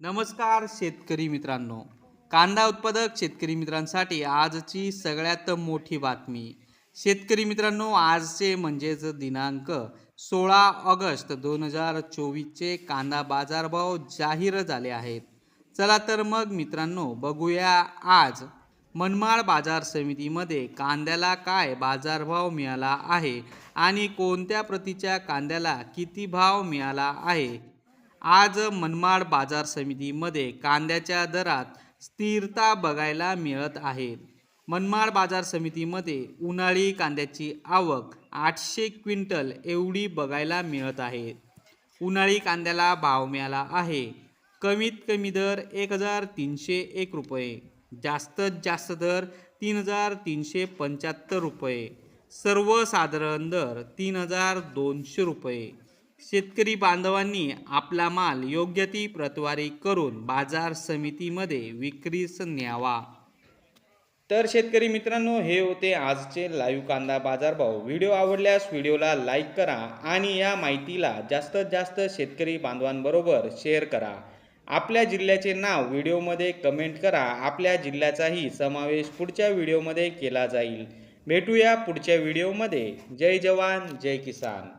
नमस्कार शेतकरी मित्रांनो. कांदा उत्पादक शेतकरी मित्रांसाठी आजची सगळ्यात मोठी बातमी. शेतकरी मित्रांनो आजचे म्हणजेच दिनांक सोळा ऑगस्ट दोन हजार चोवीसचे कांदा बाजारभाव जाहीर झाले आहेत. चला तर मग मित्रांनो बघूया आज मनमाड बाजार समितीमध्ये कांद्याला काय बाजारभाव मिळाला आहे आणि कोणत्या प्रतीच्या कांद्याला किती भाव मिळाला आहे? आज मनमाड बाजार समितीमध्ये कांद्याच्या दरात स्थिरता बघायला मिळत आहे. मनमाड बाजार समितीमध्ये उन्हाळी कांद्याची आवक आठशे क्विंटल एवढी बघायला मिळत आहे. उन्हाळी कांद्याला भाव मिळाला आहे. कमीत कमी दर एक हजार तीनशे एक रुपये जास्तीत जास्त दर तीन हजार तीनशे पंच्याहत्तर रुपये सर्वसाधारण दर तीन हजार दोनशे रुपये. शेतकरी बांधवांनी आपला माल योग्य ती प्रतवारी करून बाजार समितीमध्ये विक्रीस न्यावा. तर शेतकरी मित्रांनो हे होते आजचे लाईव्ह कांदा बाजारभाव. व्हिडिओ आवडल्यास व्हिडिओला लाईक करा आणि या माहितीला जास्तीत जास्त शेतकरी बांधवांबरोबर शेअर करा. आपल्या जिल्ह्याचे नाव व्हिडिओमध्ये कमेंट करा. आपल्या जिल्ह्याचाही समावेश पुढच्या व्हिडिओमध्ये केला जाईल. भेटूया पुढच्या व्हिडिओमध्ये. जय जवान जय किसान.